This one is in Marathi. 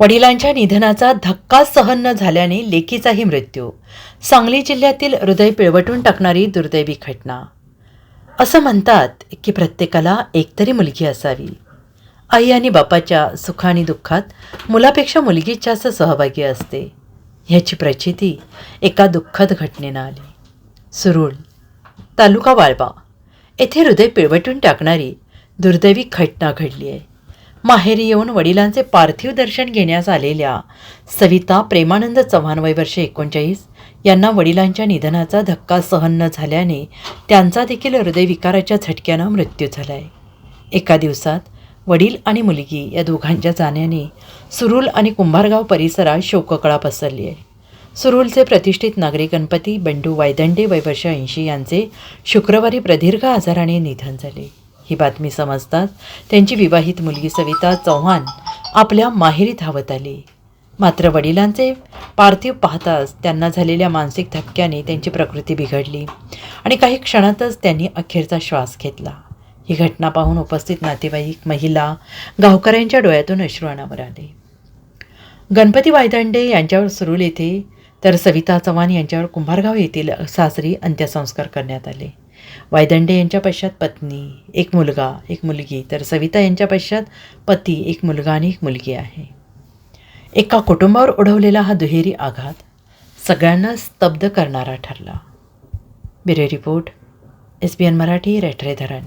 वडिलांच्या निधनाचा धक्का सहन न झाल्याने लेकीचाही मृत्यू. सांगली जिल्ह्यातील हृदय पिळवटून टाकणारी दुर्दैवी घटना. असं म्हणतात की प्रत्येकाला एकतरी मुलगी असावी. आई आणि बापाच्या सुख आणि दुःखात मुलापेक्षा मुलगीच जास्त सहभागी असते. ह्याची प्रचिती एका दुःखद घटनेनं आली. सुरूळ तालुका वाळवा. येथे हृदय पिळवटून टाकणारी दुर्दैवी घटना घडली आहे माहेरी येऊन वडिलांचे पार्थिव दर्शन घेण्यास आलेल्या सविता प्रेमानंद चव्हाण वय वर्ष एकोणचाळीस यांना वडिलांच्या निधनाचा धक्का सहन न झाल्याने त्यांचा देखील हृदयविकाराच्या झटक्यानं मृत्यू झाला आहे एका दिवसात वडील आणि मुलगी या दोघांच्या जाण्याने सुरूल आणि कुंभारगाव परिसरात शोककळा पसरली आहे सुरुलचे प्रतिष्ठित नागरिक गणपती बंडू वायदंडे वयवर्ष ऐंशी यांचे शुक्रवारी प्रदीर्घ आजाराने निधन झाले. ही बातमी समजताच त्यांची विवाहित मुलगी सविता चव्हाण आपल्या माहेरी धावत आली. मात्र वडिलांचे पार्थिव पाहताच त्यांना झालेल्या मानसिक धक्क्याने त्यांची प्रकृती बिघडली आणि काही क्षणातच त्यांनी अखेरचा श्वास घेतला. ही घटना पाहून उपस्थित नातेवाईक महिला गावकऱ्यांच्या डोळ्यातून अश्रू अनावर आले. गणपती वायदंडे यांच्यावर सुरूल येथे तर सविता चव्हाण यांच्यावर कुंभारगाव येथील सासरी अंत्यसंस्कार करण्यात आले. वायदंडे यांच्या पश्चात पत्नी एक मुलगा एक मुलगी. तर सविता यांच्या पश्चात पती एक मुलगा आणि एक मुलगी आहे. एका कुटुंबावर ओढवलेला हा दुहेरी आघात सगळ्यांना स्तब्ध करणारा ठरला. Bureau report S B N Marathi रेटरे धरण